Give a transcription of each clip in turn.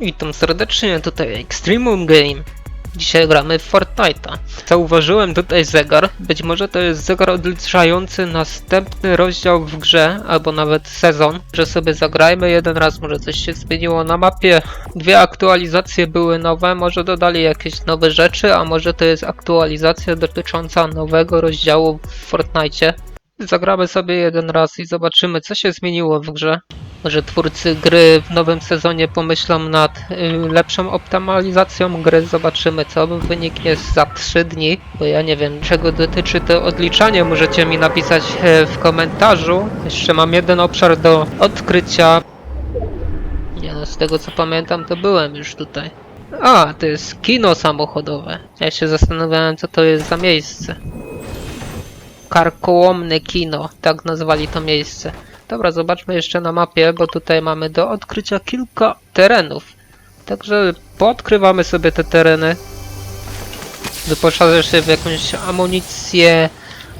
Witam serdecznie, tutaj Extremum Game. Dzisiaj gramy w Fortnite'a. Zauważyłem tutaj zegar. Być może to jest zegar odliczający następny rozdział w grze, albo nawet sezon. Że sobie zagrajmy jeden raz, może coś się zmieniło na mapie. Dwie aktualizacje były nowe, może dodali jakieś nowe rzeczy, a może to jest aktualizacja dotycząca nowego rozdziału w Fortnite'cie. Zagramy sobie jeden raz i zobaczymy, co się zmieniło w grze. Może twórcy gry w nowym sezonie pomyślą nad y, lepszą optymalizacją gry. Zobaczymy, co wynik jest za 3 dni. Bo ja nie wiem, czego dotyczy to odliczanie. Możecie mi napisać e, w komentarzu. Jeszcze mam jeden obszar do odkrycia. Nie no, z tego co pamiętam, to byłem już tutaj. A, to jest kino samochodowe. Ja się zastanawiałem, co to jest za miejsce. Karkołomne kino, tak nazwali to miejsce. Dobra, zobaczmy jeszcze na mapie, bo tutaj mamy do odkrycia kilka terenów. Także poodkrywamy sobie te tereny. Wyposażę się w jakąś amunicję,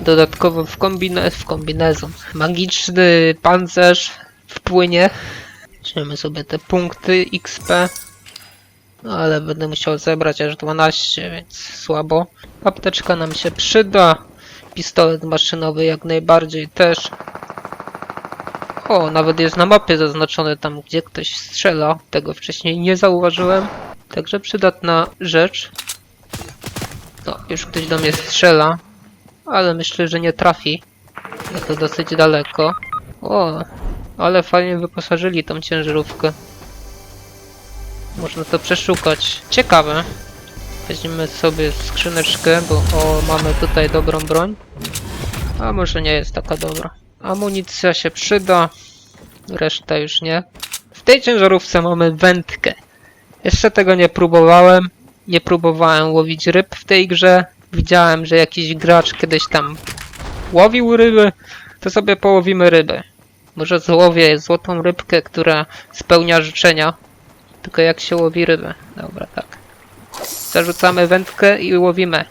dodatkowo w, kombine w kombinezon. Magiczny pancerz w płynie. Weźmiemy sobie te punkty XP. No, ale będę musiał zebrać aż 12, więc słabo. Apteczka nam się przyda. Pistolet maszynowy jak najbardziej też. O, nawet jest na mapie zaznaczone tam, gdzie ktoś strzela. Tego wcześniej nie zauważyłem. Także przydatna rzecz. No, już ktoś do mnie strzela. Ale myślę, że nie trafi. Jest to dosyć daleko. O, ale fajnie wyposażyli tą ciężarówkę. Można to przeszukać. Ciekawe. Weźmiemy sobie skrzyneczkę, bo o, mamy tutaj dobrą broń. A może nie jest taka dobra. Amunicja się przyda, reszta już nie. W tej ciężarówce mamy wędkę. Jeszcze tego nie próbowałem. Nie próbowałem łowić ryb w tej grze. Widziałem, że jakiś gracz kiedyś tam łowił ryby, to sobie połowimy ryby. Może złowię złotą rybkę, która spełnia życzenia. Tylko jak się łowi rybę. Dobra, tak. Zarzucamy wędkę i łowimy.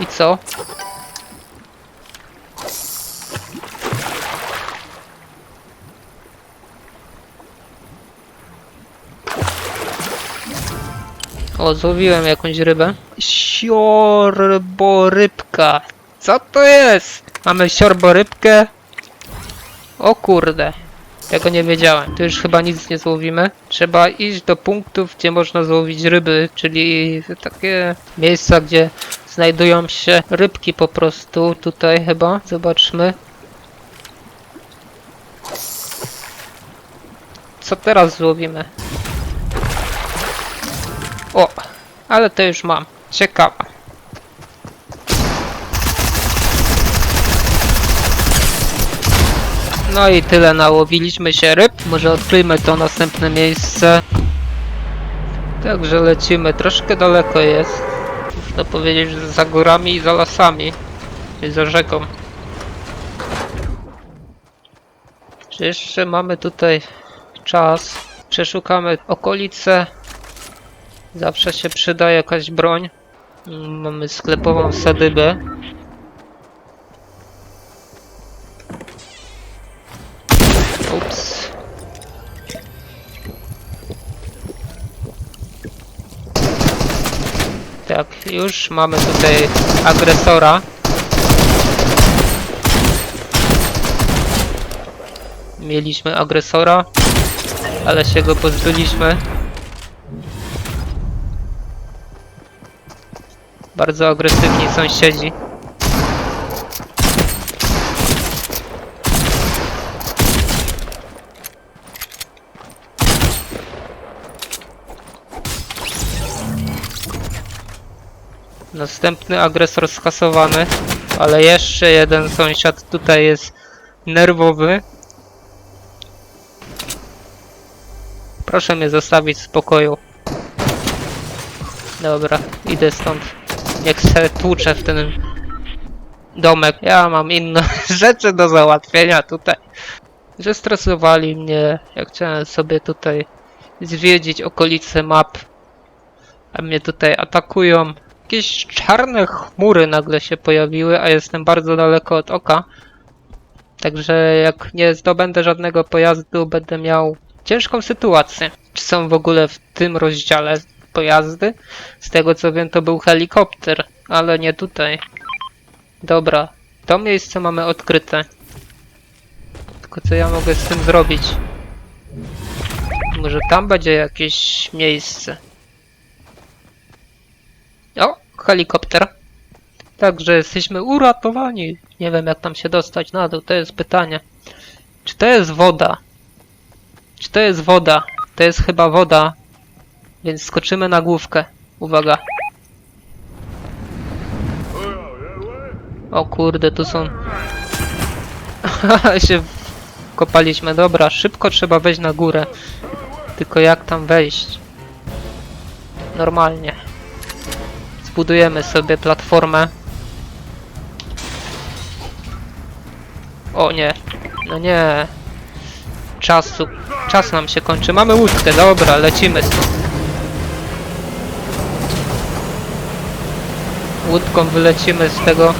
I co? O, złowiłem jakąś rybę. Siorborybka. Co to jest? Mamy siorborybkę. O kurde. Tego nie wiedziałem. Tu już chyba nic nie złowimy. Trzeba iść do punktów, gdzie można złowić ryby, czyli takie miejsca, gdzie znajdują się rybki po prostu. Tutaj chyba. Zobaczmy. Co teraz złowimy? O, ale to już mam. Ciekawa. No i tyle nałowiliśmy się ryb. Może odkryjmy to następne miejsce. Także lecimy. Troszkę daleko jest. Można powiedzieć, że za górami i za lasami. I za rzeką. Czy jeszcze mamy tutaj czas? Przeszukamy okolice. Zawsze się przyda jakaś broń. Mamy sklepową sadybę. Ups. Tak, już mamy tutaj agresora. Mieliśmy agresora, ale się go pozbyliśmy. Bardzo agresywni sąsiedzi. Następny agresor skasowany, ale jeszcze jeden sąsiad tutaj jest nerwowy. Proszę mnie zostawić w spokoju. Dobra, idę stąd. Niech se tłucze w ten domek. Ja mam inne rzeczy do załatwienia tutaj. Zestresowali mnie. Ja chciałem sobie tutaj zwiedzić okolice map. A mnie tutaj atakują. Jakieś czarne chmury nagle się pojawiły, a jestem bardzo daleko od oka. Także jak nie zdobędę żadnego pojazdu, będę miał ciężką sytuację. Czy są w ogóle w tym rozdziale pojazdy? Z tego co wiem, to był helikopter, ale nie tutaj. Dobra, to miejsce mamy odkryte. Tylko co ja mogę z tym zrobić? Może tam będzie jakieś miejsce. O, helikopter. Także jesteśmy uratowani. Nie wiem jak tam się dostać na dół, to jest pytanie. Czy to jest woda? Czy to jest woda? To jest chyba woda. Więc skoczymy na główkę. Uwaga. O kurde, tu są... się kopaliśmy. Dobra, szybko trzeba wejść na górę. Tylko jak tam wejść? Normalnie. Zbudujemy sobie platformę. O nie. No nie. Czasu. Czas nam się kończy. Mamy łódkę, dobra, lecimy stąd. Łódką wylecimy z tego.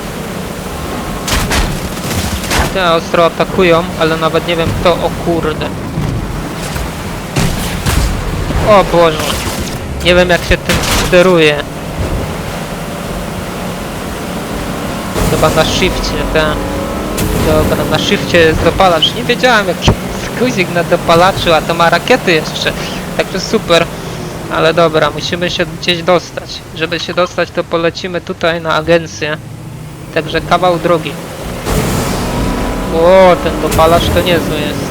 Te ostro atakują, ale nawet nie wiem kto. O kurde. O Boże. Nie wiem jak się tym steruje. Chyba na shifcie, tak. Dobra, na shifcie jest dopalacz. Nie wiedziałem jaki jest guzik na dopalaczu, a to ma rakiety jeszcze. Także super. Ale dobra, musimy się gdzieś dostać. Żeby się dostać, to polecimy tutaj na agencję. Także kawał drogi. O, ten dopalacz to niezły jest.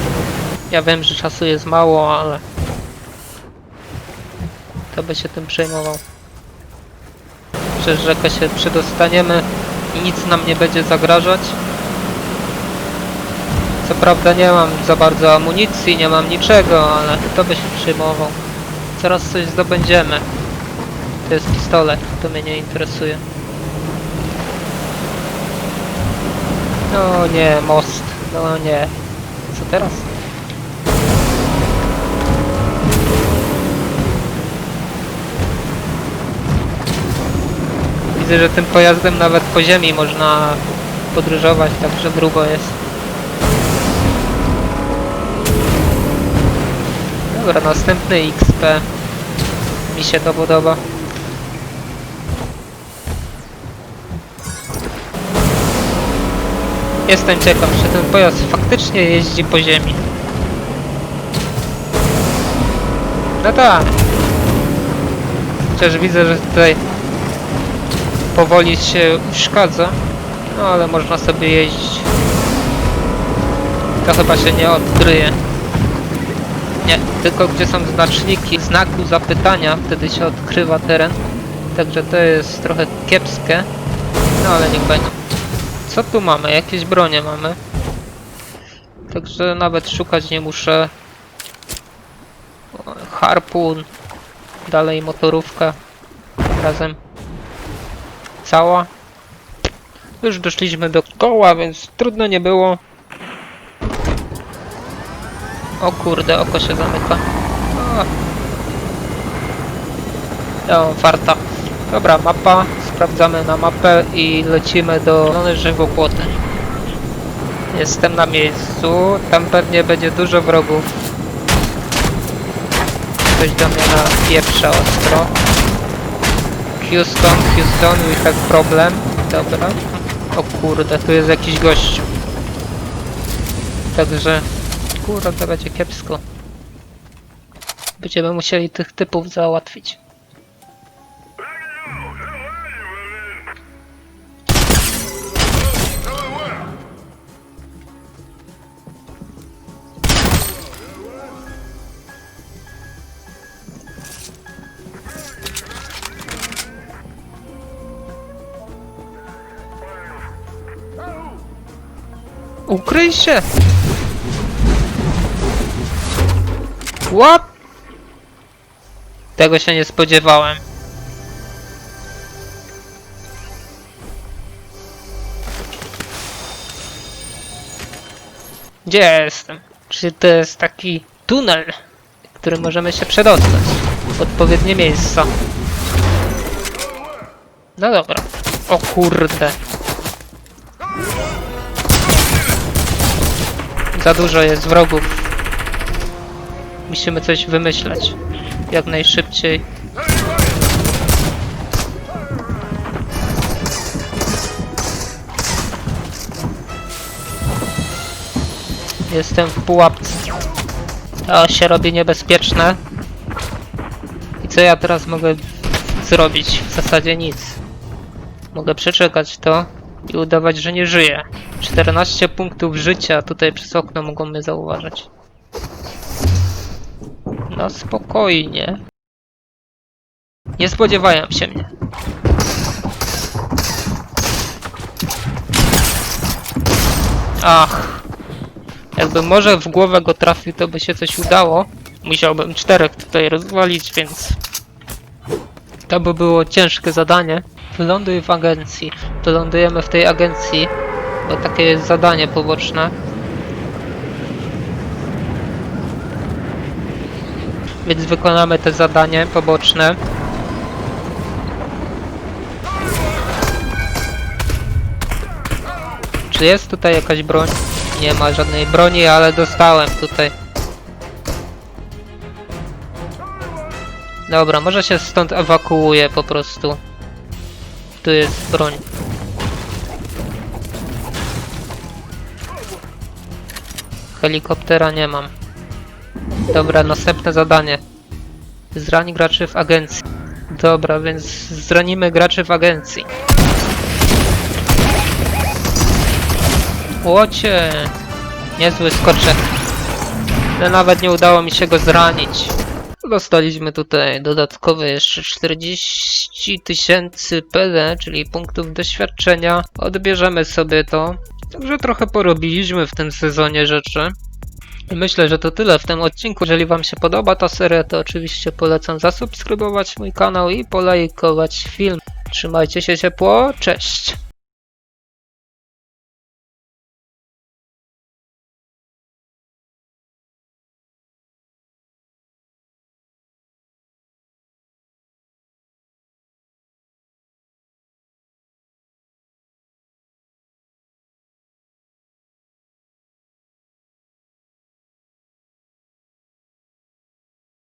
Ja wiem, że czasu jest mało, ale... To by się tym przejmował. Przez rzekę się przedostaniemy i nic nam nie będzie zagrażać. Co prawda nie mam za bardzo amunicji, nie mam niczego, ale to by się przejmował. Zaraz coś zdobędziemy. To jest pistolet, to mnie nie interesuje. No nie, most. No nie. Co teraz? Widzę, że tym pojazdem nawet po ziemi można podróżować, także grubo jest. Dobra, następny XP. Mi się to podoba. Jestem ciekaw, czy ten pojazd faktycznie jeździ po ziemi. No tak. Chociaż widzę, że tutaj powoli się uszkadza. No ale można sobie jeździć. To chyba się nie odkryje. Nie, tylko gdzie są znaczniki znaku zapytania, wtedy się odkrywa teren. Także to jest trochę kiepskie. No ale niech będzie. Co tu mamy? Jakieś bronie mamy. Także nawet szukać nie muszę. Harpun. Dalej motorówka. Razem. Cała. Już doszliśmy do koła, więc trudno nie było. O kurde, oko się zamyka. O. Farta. Dobra, mapa. Sprawdzamy na mapę i lecimy do strony żywopłoty. Jestem na miejscu. Tam pewnie będzie dużo wrogów. Ktoś do mnie na pierwsze ostro. Houston, Houston, we have problem. Dobra. O kurde, tu jest jakiś gość. Także Kurde, to będzie kiepsko. Będziemy musieli tych typów załatwić. Ukryj się! What? Tego się nie spodziewałem. Gdzie jestem? Czy to jest taki tunel, w którym możemy się przedostać? W odpowiednie miejsca. No dobra. O kurde. Za dużo jest wrogów. Musimy coś wymyśleć. Jak najszybciej. Jestem w pułapce. To się robi niebezpieczne. I co ja teraz mogę zrobić? W zasadzie nic. Mogę przeczekać to i udawać, że nie żyję. 14 punktów życia tutaj przez okno mogą mnie zauważyć. No spokojnie. Nie spodziewają się mnie. Ach. Jakbym może w głowę go trafił, to by się coś udało. Musiałbym czterech tutaj rozwalić, więc... To by było ciężkie zadanie. Wyląduj w agencji. Wylądujemy w tej agencji, bo takie jest zadanie poboczne. Więc wykonamy te zadanie poboczne. Czy jest tutaj jakaś broń? Nie ma żadnej broni, ale dostałem tutaj. Dobra, może się stąd ewakuuję po prostu. Tu jest broń. Helikoptera nie mam. Dobra, następne zadanie. Zrań graczy w agencji. Dobra, więc zranimy graczy w agencji. Łocie! Niezły skoczek. Ale nawet nie udało mi się go zranić. Dostaliśmy tutaj dodatkowe jeszcze 40 tysięcy PD, czyli punktów doświadczenia. Odbierzemy sobie to. Także trochę porobiliśmy w tym sezonie rzeczy. Myślę, że to tyle w tym odcinku. Jeżeli Wam się podoba ta seria, to oczywiście polecam zasubskrybować mój kanał i polajkować film. Trzymajcie się ciepło, cześć!